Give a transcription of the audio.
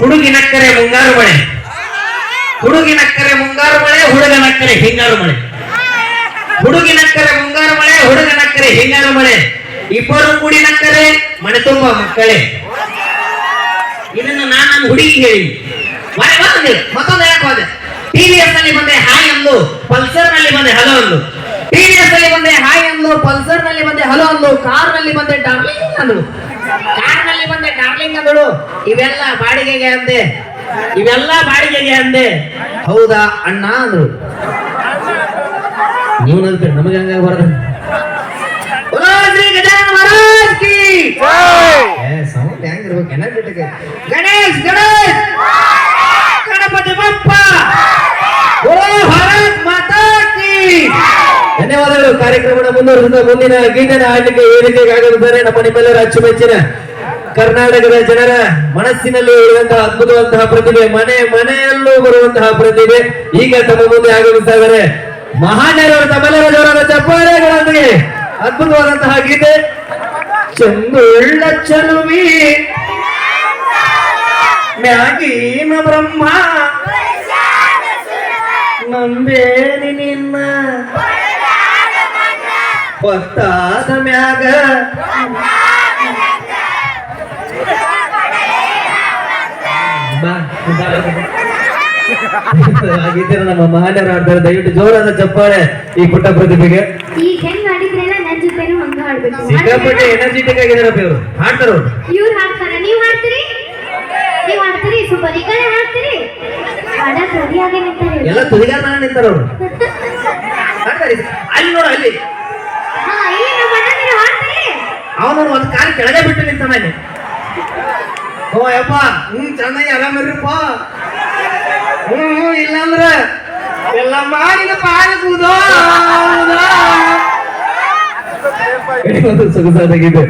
ಹುಡುಗಿನಕ್ಕರೆ ಮುಂಗಾರು ಮಳೆ. ಹುಡುಗಿನಕ್ಕರೆ ಮುಂಗಾರು ಮಳೆ ಹುಡುಗನಕ್ಕರೆ ಹಿಂಗಾರು ಮಳೆ. ಹುಡುಗಿನಕ್ಕರೆ ಮುಂಗಾರು ಮಳೆ ಹುಡುಗನಕ್ಕರೆ ಹಿಂಗಾರು ಮಳೆ. ಇಬ್ಬರು ಕೂಡಿ ನಕ್ಕರೆ ಮನೆ ತುಂಬ ಮಕ್ಕಳೇ. ಇದನ್ನು ನಾನು ನಮ್ಮ ಹುಡುಗಿ ಹೇಳಿ ಮತ್ತೊಂದು ಮತ್ತೊಂದು ಯಾಕೆ ಹೋದೆ. ಟಿವಿಎಸ್ನಲ್ಲಿ ಬಂದೆ ಹಾಯ್ ಅಂದು ಪಲ್ಸರ್ನಲ್ಲಿ ಬಂದೆ ಹಲೋ ಅಂದು ಟಿವಿಎಸ್ನಲ್ಲಿ ಬಂದೆ ಹಾಯ್ ಅಂದು ಪಲ್ಸರ್ನಲ್ಲಿ ಬಂದೆ ಹಲೋ ಅಂದು ಕಾರ್ನಲ್ಲಿ ಬಂದೆ ಡಾರ್ಲಿಂಗ್ ಅಂದಳು. ಕಾರ್ನಲ್ಲಿ ಬಂದೆ ಡಾರ್ಲಿಂಗ್ ಅಂದಳು. ಇವೆಲ್ಲ ಬಾಡಿಗೆಗೆ ಅಂದೆ. ಇವೆಲ್ಲ ಬಾಡಿಗೆಗೆ ಅಂದೆ. ಹೌದಾ ಅಣ್ಣ ಅಂದ್ರು. ನೀವು ನಮ್ಗೆ ನಮಗೆ ಹಂಗ ಬರೋದು ಸೌಂಡ್ ಗಣೇಶ್ ಗಣೇಶ್. ಗಣಪತಿ ಓ ಮಾತಾ ಕಿ. ಧನ್ಯವಾದಗಳು. ಕಾರ್ಯಕ್ರಮದ ಮುಂದುವರಿಸಿದ ಮುಂದಿನ ಗೀತೆನ ಹಾಡಲಿಕ್ಕೆ ಏರಿಕೆಗಾಗಲಿದ್ದಾರೆ ನಮ್ಮ ನಿಮ್ಮೆಲ್ಲರ ಅಚ್ಚುಮೆಚ್ಚಿನ ಕರ್ನಾಟಕದ ಜನರ ಮನಸ್ಸಿನಲ್ಲಿ ಇರುವಂತಹ ಅದ್ಭುತವಂತಹ ಪ್ರತಿಭೆ ಮನೆ ಮನೆಯಲ್ಲೂ ಬರುವಂತಹ ಪ್ರತಿಭೆ ಈಗ ತಮ್ಮ ಮುಂದೆ ಆಗಮಿಸ್ತಾ ಇದ್ದಾರೆ ಮಹಾನಗರ ತಮ್ಮೆಲ್ಲರ ಜೋರಾದ ಚಪ್ಪಾಳೆಗಳೊಂದಿಗೆ ಅದ್ಭುತವಾದಂತಹ ಗೀತೆ. ಚಂದುಳ್ಳ ಚಲುವಿ ಮ್ಯಾಗೀನ ಬ್ರಹ್ಮ ನಂಬೇನಿ ನಿನ್ನ ಹೊತ್ತಾದ ಮ್ಯಾಗ ನಮ್ಮ ಮಹಾನ್ಯರು ಆಡ್ತಾರೆ. ದಯವಿಟ್ಟು ಜೋರಾದ ಚಪ್ಪಾಳೆ ಈ ಪುಟ್ಟ ಪ್ರತಿಭೆಗೆ. ಈಗ ಹೆಂಗ್ ಆಡಿದ್ರಲ್ಲ ನನ್ ಜೊತೆನೂ ಹಂಗ ಆಡ್ಬೇಕು. ಸಿಕ್ಕಾಪಟ್ಟೆ ಎನರ್ಜಿಟಿಕ್ ಆಗಿದಾರಪ್ಪ ಇವರು. ಹಾಡ್ತಾರ? ಇವ್ರು ಹಾಡ್ತಾರ. ನೀವ್ ಹಾಡ್ತೀರಿ? ನೀವ್ ಹಾಡ್ತೀರಿ? ಸೂಪರ್ ಈ ಕಡೆ ಹಾಡ್ತೀರಿ? ಹಾಡಕ್ ರೆಡಿ ಆಗಿ ನಿಂತಾರೆ ಎಲ್ಲ ತುದಿಗಾರ ನಾನು ನಿಂತಾರ ಅವ್ರು? ಹಾಡ್ತಾರೆ. ಅಲ್ಲಿ ನೋಡು ಅಲ್ಲಿ. ಅವನು ಒಂದ್ ಕಾಲ್ ಕೆಳಗೆ ಬಿಟ್ಟು ನಿಂತಾನೆ ಅಲ್ಲಿ. ஓ எப்பா உன் சந்தையும் அதே மாதிரி இருப்போ இல்லாம எல்லாமா நீங்க பாரு கூதோ சுகுசாத கிட்ட